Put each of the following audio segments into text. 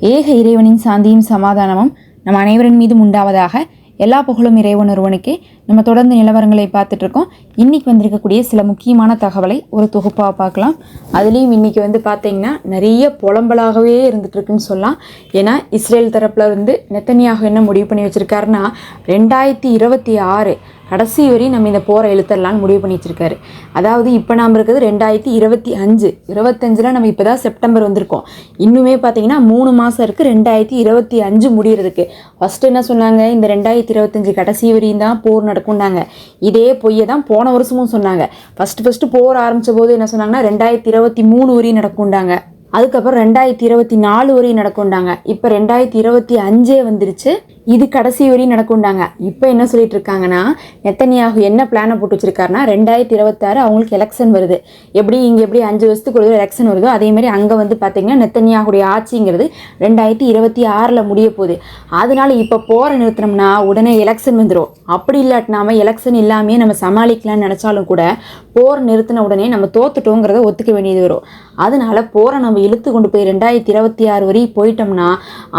ஏக இறைவனின் சாந்தியும் சமாதானமும் நம் அனைவரின் மீதும் உண்டாவதாக எல்லா புகழும் இறைவன் ஒருவனுக்கே நம்ம தொடர்ந்து நிலவரங்களை பார்த்துட்டு இருக்கோம். இன்னைக்கு வந்திருக்கக்கூடிய சில முக்கியமான தகவலை ஒரு தொகுப்பாக பார்க்கலாம். அதுலேயும் இன்னைக்கு வந்து பார்த்தீங்கன்னா நிறைய புலம்பலாகவே இருந்துட்டுருக்குன்னு சொல்லலாம். ஏன்னா இஸ்ரேல் தரப்பில் இருந்து நெத்தனியாக என்ன முடிவு பண்ணி வச்சுருக்காருன்னா ரெண்டாயிரத்தி இருபத்தி ஆறு கடைசி வரையும் நம்ம இந்த போரை இழுத்தரலான்னு முடிவு பண்ணி வச்சுருக்காரு அதாவது இப்போ நாம் இருக்கிறது ரெண்டாயிரத்தி இருபத்தி அஞ்சு. இருபத்தஞ்சில் நம்ம இப்போ தான் செப்டம்பர் வந்திருக்கோம். இன்னுமே பார்த்தீங்கன்னா மூணு மாதம் இருக்குது ரெண்டாயிரத்தி இருபத்தி அஞ்சு முடிகிறதுக்கு ஃபஸ்ட்டு என்ன சொன்னாங்க? இந்த ரெண்டாயிரத்தி இருபத்தஞ்சு கடைசி வரையும் தான் போர் நடக்கும்னாங்க. இதே பொய்யை தான் போன வருஷமும் சொன்னாங்க. ஃபஸ்ட்டு ஃபஸ்ட்டு போர் ஆரம்பித்த போது என்ன சொன்னாங்கன்னா ரெண்டாயிரத்தி இருபத்தி மூணு வரையும் நடக்கும்டாங்க அதுக்கப்புறம் ரெண்டாயிரத்தி இருபத்தி நாலு வரையும் நடக்கும்டாங்க இப்போ ரெண்டாயிரத்தி இருபத்தி அஞ்சே வந்துருச்சு. இது கடைசி வரையும் நடக்கும்டாங்க இப்போ என்ன சொல்லிட்டு இருக்காங்கன்னா நெத்தனியாகு என்ன பிளானை போட்டு வச்சிருக்காருன்னா ரெண்டாயிரத்தி இருபத்தாறு அவங்களுக்கு எலெக்ஷன் வருது. எப்படி இங்கே எப்படி அஞ்சு வருஷத்துக்கு ஒரு எலெக்ஷன் வருதோ அதே மாதிரி அங்கே வந்து பார்த்தீங்கன்னா நெத்தனியாகுடைய ஆட்சிங்கிறது ரெண்டாயிரத்தி இருபத்தி ஆறில் முடிய போகுது. அதனால இப்போ போரை நிறுத்தினோம்னா உடனே எலெக்ஷன் வந்துடும் அப்படி இல்லாட்டினாம எலெக்ஷன் இல்லாமே நம்ம சமாளிக்கலாம்னு நினச்சாலும் கூட போர் நிறுத்தின உடனே நம்ம தோத்துட்டோங்கிறத ஒத்துக்க வேண்டியது வரும். அதனால போரை நம்ம இழுத்து கொண்டு போய் ரெண்டாயிரத்தி இருபத்தி ஆறு வரையும் போயிட்டோம்னா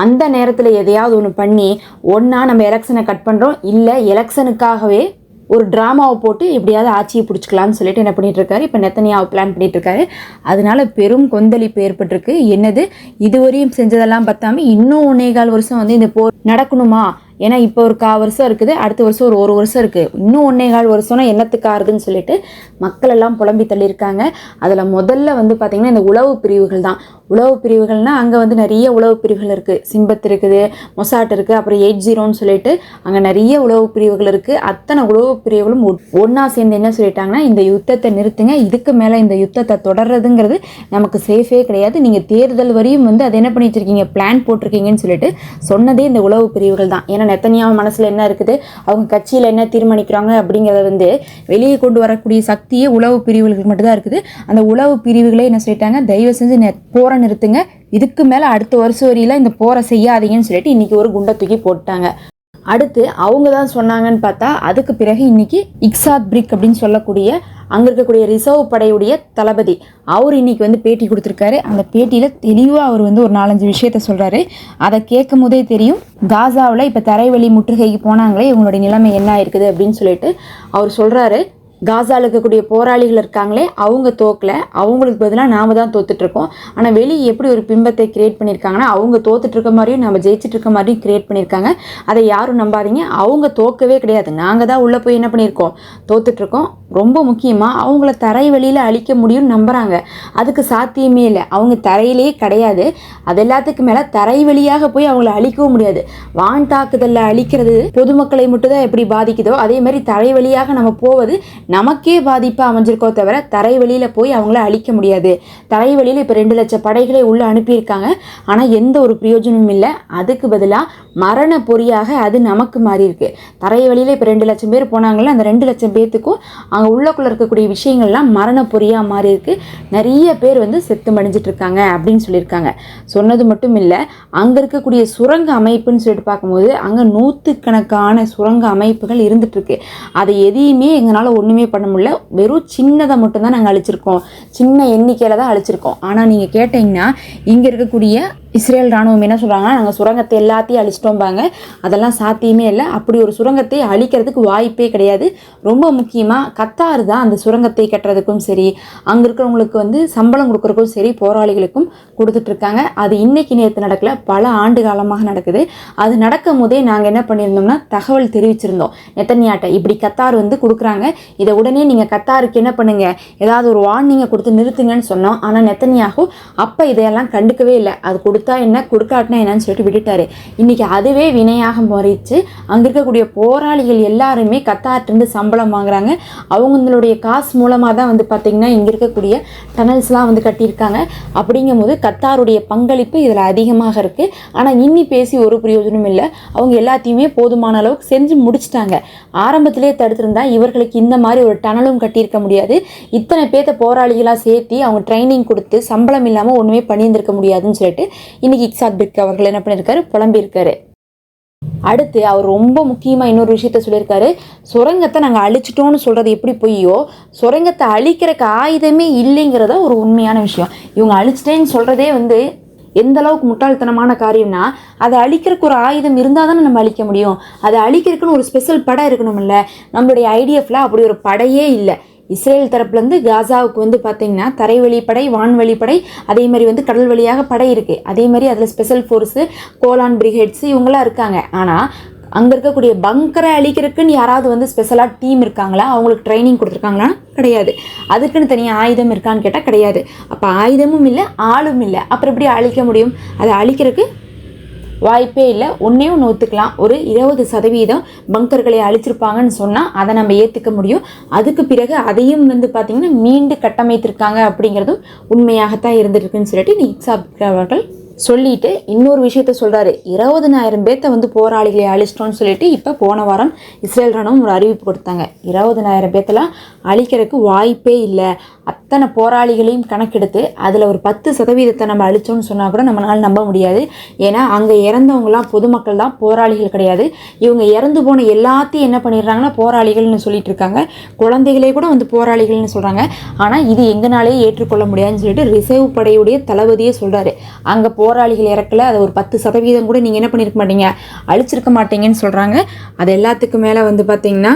அந்த நேரத்தில் எதையாவது ஒன்று பண்ணி ஒன்றா நம்ம எலெக்ஷனை கட் பண்ணுறோம் இல்லை எலெக்ஷனுக்காகவே ஒரு ட்ராமாவை போட்டு எப்படியாவது ஆட்சியை பிடிச்சிக்கலாம்னு சொல்லிட்டு என்ன பண்ணிகிட்ருக்காரு இப்போ நெத்தனியாவை பிளான் பண்ணிகிட்ருக்காரு அதனால் அதனால பெரும் கொந்தளிப்பு ஏற்பட்டிருக்கு. என்னது? இதுவரையும் செஞ்சதெல்லாம் பார்த்தாமல் இன்னும் ஒன்னேகால் வருஷம் வந்து இந்த போர் நடக்கணுமா? ஏன்னா இப்போ ஒரு கா வருஷம் இருக்குது அடுத்த வருஷம் ஒரு ஒரு வருஷம் இருக்குது இன்னும் ஒன்றே கால் வருஷம்னா என்னத்துக்கு ஆறுதுன்னு சொல்லிட்டு மக்கள் எல்லாம் புலம்பி தள்ளியிருக்காங்க. அதில் முதல்ல வந்து பார்த்திங்கன்னா இந்த உளவு பிரிவுகள் தான். உளவு பிரிவுகள்னால் அங்கே வந்து நிறைய உளவு பிரிவுகள் இருக்குது சிம்பத் இருக்குது மொசாட் இருக்குது அப்புறம் எயிட் ஜீரோன்னு சொல்லிட்டு அங்கே நிறைய உளவு பிரிவுகள் இருக்குது அத்தனை உளவு பிரிவுகளும் ஒன்றா சேர்ந்து என்ன சொல்லிட்டாங்கன்னா இந்த யுத்தத்தை நிறுத்துங்க. இதுக்கு மேலே இந்த யுத்தத்தை தொடர்றதுங்கிறது நமக்கு சேஃபே கிடையாது. நீங்கள் தேர்தல் வரையும் வந்து அதை என்ன பண்ணி வச்சுருக்கீங்க பிளான் போட்டிருக்கீங்கன்னு சொல்லிட்டு சொன்னதே இந்த உளவு பிரிவுகள் தான். ஏன்னா நெத்தனியாவ மனசில் என்ன இருக்குது? அவங்க கட்சியில் என்ன தீர்மானிக்கிறாங்க அப்படிங்கிறத வந்து வெளியே கொண்டு வரக்கூடிய சக்தியே உளவு பிரிவுகளுக்கு மட்டும்தான் இருக்குது. அந்த உளவு பிரிவுகளே என்ன சொல்லிட்டாங்க? தயவு செஞ்சு நெ போரை நிறுத்துங்க. இதுக்கு மேலே அடுத்த வருஷம் வரையில இந்த போரை செய்யாதீங்கன்னு சொல்லிட்டு இன்றைக்கி ஒரு குண்டை தூக்கி போட்டாங்க அடுத்து அவங்க தான் சொன்னாங்கன்னு பார்த்தா அதுக்கு பிறகு இன்னைக்கு இக்ஸாத் பிரிக் அப்படின்னு சொல்லக்கூடிய அங்கே இருக்கக்கூடிய ரிசர்வ் படையுடைய தளபதி அவர் இன்னைக்கு வந்து பேட்டி கொடுத்துருக்காரு. அந்த பேட்டியில் தெளிவாக அவர் வந்து ஒரு நாலஞ்சு விஷயத்த சொல்கிறாரு அதை கேட்கும் போதே தெரியும் காசாவில் இப்போ தரைவழி முற்றுகைக்கு போனாங்களே இவங்களுடைய நிலைமை என்ன ஆயிருக்குது அப்படின்னு சொல்லிட்டு அவர் சொல்கிறாரு காசாவில் இருக்கக்கூடிய போராளிகள் இருக்காங்களே அவங்க தோக்கல. அவங்களுக்கு பதிலாக நாம் தான் தோத்துட்ருக்கோம் ஆனால் வெளியே எப்படி ஒரு பிம்பத்தை கிரியேட் பண்ணியிருக்காங்கன்னா அவங்க தோத்துட்ருக்க மாதிரியும் நம்ம ஜெயிச்சிட்ருக்க மாதிரியும் கிரியேட் பண்ணியிருக்காங்க அதை யாரும் நம்பாதீங்க. அவங்க தோக்கவே கிடையாது. நாங்கள் தான் உள்ளே போய் என்ன பண்ணியிருக்கோம்? தோத்துட்ருக்கோம் ரொம்ப முக்கியமாக அவங்கள தரை வழியில் அழிக்க முடியும்னு நம்புகிறாங்க அதுக்கு சாத்தியமே இல்லை. அவங்க தரையிலே கிடையாது. அது எல்லாத்துக்கு மேலே தரை வழியாக போய் அவங்கள அழிக்கவும் முடியாது. வான் தாக்குதலில் அழிக்கிறது பொதுமக்களை மட்டும் தான் எப்படி பாதிக்குதோ அதே மாதிரி தரை வழியாக நம்ம போவது நமக்கே பாதிப்பாக அமைஞ்சிருக்கோ தவிர தரை வழியில் போய் அவங்கள அழிக்க முடியாது. தரைவழியில் இப்போ ரெண்டு லட்சம் படைகளை உள்ளே அனுப்பியிருக்காங்க. ஆனால் எந்த ஒரு பிரயோஜனமும் இல்லை. அதுக்கு பதிலாக மரண பொறியாக அது நமக்கு மாறி இருக்கு தரை வழியில் இப்போ ரெண்டு லட்சம் பேர் போனாங்களே அந்த ரெண்டு லட்சம் பேர்த்துக்கும் அங்கே உள்ளக்குள்ளே இருக்கக்கூடிய விஷயங்கள்லாம் மரண பொறியாக மாறி இருக்கு நிறைய பேர் வந்து செத்து மடிஞ்சிட்டு இருக்காங்க அப்படின்னு சொல்லியிருக்காங்க. சொன்னது மட்டும் இல்லை அங்கே இருக்கக்கூடிய சுரங்க அமைப்புன்னு சொல்லிட்டு பார்க்கும்போது அங்கே நூற்றுக்கணக்கான சுரங்க அமைப்புகள் இருந்துகிட்ருக்கு அதை எதையுமே எங்களால் ஒன்றுமே பண்ண முடியல. வெறும் சின்னதை மட்டும்தான் நாங்கள் அழிச்சிருக்கோம். சின்ன எண்ணிக்கையில் தான் அழிச்சிருக்கோம். ஆனால் நீங்கள் கேட்டிங்கன்னா இங்கே இருக்கக்கூடிய இஸ்ரேல் ராணுவம் என்ன சொல்கிறாங்கன்னா நாங்கள் சுரங்கத்தை எல்லாத்தையும் அழிச்சிட்டோம்பாங்க அதெல்லாம் சாத்தியமே இல்லை. அப்படி ஒரு சுரங்கத்தை அழிக்கிறதுக்கு வாய்ப்பே கிடையாது. ரொம்ப முக்கியமாக கத்தார் தான் அந்த சுரங்கத்தை கட்டுறதுக்கும் சரி அங்கே இருக்கிறவங்களுக்கு வந்து சம்பளம் கொடுக்குறதுக்கும் சரி போராளிகளுக்கும் கொடுத்துட்ருக்காங்க அது இன்னைக்கு நேற்று நடக்கல பல ஆண்டு காலமாக நடக்குது. அது நடக்கும் போதே நாங்கள் என்ன பண்ணியிருந்தோம்னா தகவல் தெரிவிச்சிருந்தோம். நெத்தனியாட்ட இப்படி கத்தார் வந்து கொடுக்குறாங்க. இதை உடனே நீங்கள் கத்தாருக்கு என்ன பண்ணுங்கள் ஏதாவது ஒரு வார்னிங்கை கொடுத்து நிறுத்துங்கன்னு சொன்னோம். ஆனால் நெத்தனியாகும் அப்போ இதையெல்லாம் கண்டுக்கவே இல்லை. அது கொடுத்து என்ன? கொடுக்காட்டினா என்னன்னு சொல்லிட்டு விட்டுட்டாரு. இன்றைக்கி அதுவே வினையாக மாறிடுச்சு அங்கே இருக்கக்கூடிய போராளிகள் எல்லாருமே கத்தார்ட்டிருந்து சம்பளம் வாங்குறாங்க. அவங்களுடைய காசு மூலமாக தான் வந்து பார்த்திங்கன்னா இங்கே இருக்கக்கூடிய டனல்ஸ்லாம் வந்து கட்டியிருக்காங்க. அப்படிங்கும்போது கத்தாருடைய பங்களிப்பு இதில் அதிகமாக இருக்குது ஆனால் இன்னி பேசி ஒரு பிரயோஜனம் இல்லை. அவங்க எல்லாத்தையுமே போதுமான அளவுக்கு செஞ்சு முடிச்சிட்டாங்க. ஆரம்பத்திலே தடுத்திருந்தா இவர்களுக்கு இந்த மாதிரி ஒரு டனலும் கட்டியிருக்க முடியாது. இத்தனை பேர்த்த போராளிகளாக சேர்த்து அவங்க ட்ரைனிங் கொடுத்து சம்பளம் இல்லாமல் ஒன்றுமே பண்ணியிருந்திருக்க முடியாதுன்னு சொல்லிட்டு இன்னைக்கு இக்ஸாத் பிக் அவர்கள் என்ன பண்ணியிருக்காரு புலம்பியிருக்காரு. அடுத்து அவர் ரொம்ப முக்கியமாக இன்னொரு விஷயத்த சொல்லியிருக்காரு. சுரங்கத்தை நாங்கள் அழிச்சிட்டோம்னு சொல்கிறது எப்படி பொய்யோ சுரங்கத்தை அழிக்கிறக்கு ஆயுதமே இல்லைங்கிறத ஒரு உண்மையான விஷயம். இவங்க அழிச்சிட்டேன்னு சொல்கிறதே வந்து எந்த அளவுக்கு முட்டாள்தனமான காரியம்னா அதை அழிக்கிறதுக்கு ஒரு ஆயுதம் இருந்தால் தானே நம்ம அழிக்க முடியும். அதை அழிக்கிறதுக்குன்னு ஒரு ஸ்பெஷல் படம் இருக்கணும்ல நம்மளுடைய ஐடிஎஃப்ல அப்படி ஒரு படையே இல்லை. இஸ்ரேல் தரப்புலேருந்து காசாவுக்கு வந்து பார்த்திங்கன்னா தரை வழிப்படை வான்வழிப்படை அதே மாதிரி வந்து கடல் வழியாக படை இருக்குது அதே மாதிரி அதில் ஸ்பெஷல் ஃபோர்ஸு கோலான் பிரிகேட்ஸ் இவங்களாம் இருக்காங்க. ஆனால் அங்கே இருக்கக்கூடிய பங்கரை அழிக்கிறதுக்குன்னு யாராவது வந்து ஸ்பெஷலாக டீம் இருக்காங்களா? அவங்களுக்கு ட்ரைனிங் கொடுத்துருக்காங்களா? கிடையாது. அதுக்குன்னு தனியாக ஆயுதம் இருக்கான்னு கேட்டால் கிடையாது. அப்போ ஆயுதமும் இல்லை ஆளும் இல்லை. அப்புறம் எப்படி அழிக்க முடியும்? அதை அழிக்கிறதுக்கு வாய்ப்பே இல்லை. ஒன்றையும் ஒன்று ஒத்துக்கலாம் ஒரு இருபது சதவீதம் பங்கர்களை அழிச்சிருப்பாங்கன்னு சொன்னால் அதை நம்ம ஏற்றுக்க முடியும். அதுக்கு பிறகு அதையும் வந்து பார்த்திங்கன்னா மீண்டு கட்டமைத்திருக்காங்க அப்படிங்கிறதும் உண்மையாகத்தான் இருந்துருக்குன்னு சொல்லிட்டு நீ அவர்கள் சொல்லிட்டு இன்னொரு விஷயத்த சொல்கிறாரு இருபதனாயிரம் பேர்த்த வந்து போராளிகளை அழிச்சிட்டோம்னு சொல்லிட்டு இப்போ போன வாரம் இஸ்ரேல் ராணுவம் ஒரு அறிவிப்பு கொடுத்தாங்க. இருபதனாயிரம் பேர்த்தெல்லாம் அழிக்கிறதுக்கு வாய்ப்பே இல்லை. அத்தனை போராளிகளையும் கணக்கெடுத்து அதில் ஒரு பத்து சதவீதத்தை நம்ம அழிச்சோம்னு சொன்னால் கூட நம்மளால் நம்ப முடியாது. ஏன்னா அங்கே இறந்தவங்களாம் பொதுமக்கள் தான் போராளிகள் கிடையாது. இவங்க இறந்து போன எல்லாத்தையும் என்ன பண்ணிடுறாங்கன்னா போராளிகள்னு சொல்லிட்டு இருக்காங்க. குழந்தைகளே கூட வந்து போராளிகள்னு சொல்கிறாங்க ஆனால் இது எங்கனாலே ஏற்றுக்கொள்ள முடியாதுன்னு சொல்லிட்டு ரிசர்வ் படையுடைய தளபதியே சொல்கிறாரு அங்கே போராளிகள் இறக்கல அதை ஒரு பத்து சதவீதம் கூட நீங்கள் என்ன பண்ணியிருக்க மாட்டீங்க? அழிச்சிருக்க மாட்டீங்கன்னு சொல்கிறாங்க அது எல்லாத்துக்கும் மேலே வந்து பார்த்திங்கன்னா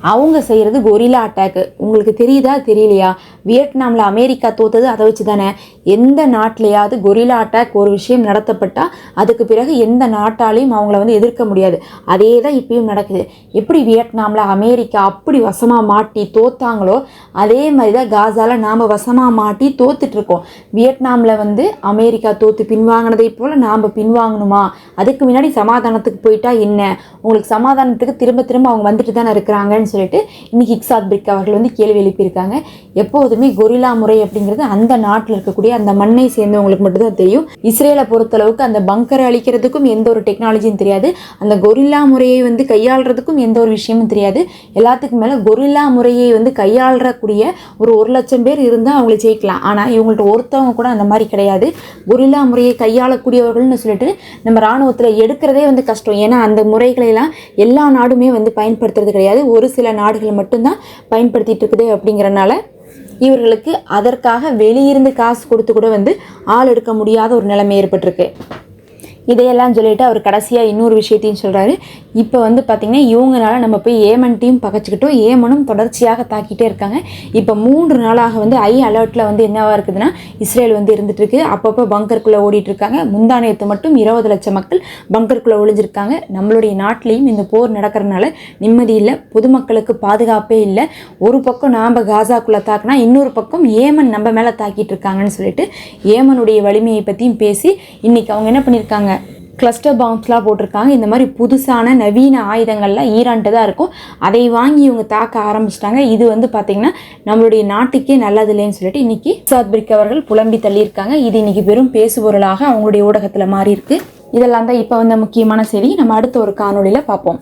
அவங்க செய்கிறது கொரில்லா அட்டாக்கு உங்களுக்கு தெரியுதா? தெரியலையா? வியட்நாமில் அமெரிக்கா தோத்தது அதை வச்சு தானே எந்த நாட்டிலையாவது கொரில்லா அட்டாக் ஒரு விஷயம் நடத்தப்பட்டால் அதுக்கு பிறகு எந்த நாட்டாலையும் அவங்கள வந்து எதிர்க்க முடியாது. அதே தான் இப்பயும் நடக்குது. எப்படி வியட்நாமில் அமெரிக்கா அப்படி வசமாக மாட்டி தோத்தாங்களோ அதே மாதிரி தான் காசாவில் நாம் வசமாக மாட்டி தோத்துட்ருக்கோம். வியட்நாமில் வந்து அமெரிக்கா தோற்று பின்வாங்கினதை போல் நாம் பின்வாங்கணுமா? அதுக்கு முன்னாடி சமாதானத்துக்கு போயிட்டா என்ன? உங்களுக்கு சமாதானத்துக்கு திரும்ப திரும்ப அவங்க வந்துட்டு தானே இருக்கிறாங்கன்னு சொல்லிட்டு இன்னைக்கு இக்ஸாத் பிரிக் அவர்கள் வந்து கேள்வி எழுப்பியிருக்காங்க. எப்போதுமே கொரில்லா முறை அப்படிங்கிறது அந்த நாட்டில் இருக்கக்கூடிய அந்த மண்ணை சேர்ந்தவங்களுக்கு மட்டும்தான் தெரியும். இஸ்ரேலை பொறுத்தளவுக்கு அந்த பங்கரை அழிக்கிறதுக்கும் எந்த ஒரு டெக்னாலஜியும் தெரியாது. அந்த கொரில்லா முறையை வந்து கையாளுறதுக்கும் எந்த ஒரு விஷயமும் தெரியாது. எல்லாத்துக்கும் மேலே கொரில்லா முறையை வந்து கையாளக்கூடிய ஒரு ஒரு லட்சம் பேர் இருந்தால் அவங்களை ஜெயிக்கலாம். ஆனால் இவங்கள்ட்ட ஒருத்தவங்க கூட அந்த மாதிரி கிடையாது. கொரில்லா முறையை கையாளக்கூடியவர்கள்னு சொல்லிட்டு நம்ம இராணுவத்தில் எடுக்கிறதே வந்து கஷ்டம். ஏன்னா அந்த முறைகளெல்லாம் எல்லா நாடுமே வந்து பயன்படுத்துறது கிடையாது. ஒரு சில நாடுகள் மட்டும்தான் பயன்படுத்திட்டு இருக்குது அப்படிங்கிறனால இவர்களுக்கு அதற்காக வெளியிருந்து காசு கொடுத்து கூட வந்து ஆள் எடுக்க முடியாத ஒரு நிலைமை ஏற்பட்டிருக்கு. இதையெல்லாம் சொல்லிவிட்டு அவர் கடைசியாக இன்னொரு விஷயத்தையும் சொல்கிறாரு இப்போ வந்து பார்த்திங்கன்னா இவங்கனால நம்ம போய் ஏமன் டீம் பகச்சிக்கிட்டோம். ஏமனும் தொடர்ச்சியாக தாக்கிட்டே இருக்காங்க. இப்போ மூன்று நாளாக வந்து ஐ அலர்ட்டில் வந்து என்னவாக இருக்குதுன்னா இஸ்ரேல் வந்து இருந்துகிட்ருக்கு அப்பப்போ பங்கருக்குள்ளே ஓடிட்டுருக்காங்க முந்தானயத்து மட்டும் இருபது லட்சம் மக்கள் பங்கருக்குள்ளே ஒளிஞ்சிருக்காங்க. நம்மளுடைய நாட்டிலையும் இந்த போர் நடக்கிறதுனால நிம்மதி இல்லை பொதுமக்களுக்கு பாதுகாப்பே இல்லை. ஒரு பக்கம் நாம் காசாக்குள்ளே தாக்குனா இன்னொரு பக்கம் ஏமன் நம்ம மேலே தாக்கிட்டு இருக்காங்கன்னு சொல்லிட்டு ஏமனுடைய வலிமையை பற்றியும் பேசி இன்னைக்கு அவங்க என்ன பண்ணியிருக்காங்க கிளஸ்டர் பாம்ஸ்லாம் போட்டிருக்காங்க. இந்த மாதிரி புதுசான நவீன ஆயுதங்கள்லாம் ஈரான்ட்டு தான் இருக்கும். அதை வாங்கி இவங்க தாக்க ஆரம்பிச்சிட்டாங்க. இது வந்து பார்த்திங்கன்னா நம்மளுடைய நாட்டுக்கே நல்லது இல்லைன்னு சொல்லிட்டு இன்னைக்கு சாத்பிரிக் அவர்கள் புலம்பி தள்ளியிருக்காங்க. இது இன்றைக்கி பெரும் பேசுபொருளாக அவங்களுடைய ஊடகத்தில் மாறியிருக்கு. இதெல்லாம் தான் இப்போ வந்த முக்கியமான செய்தி. நம்ம அடுத்த ஒரு காணொலியில் பார்ப்போம்.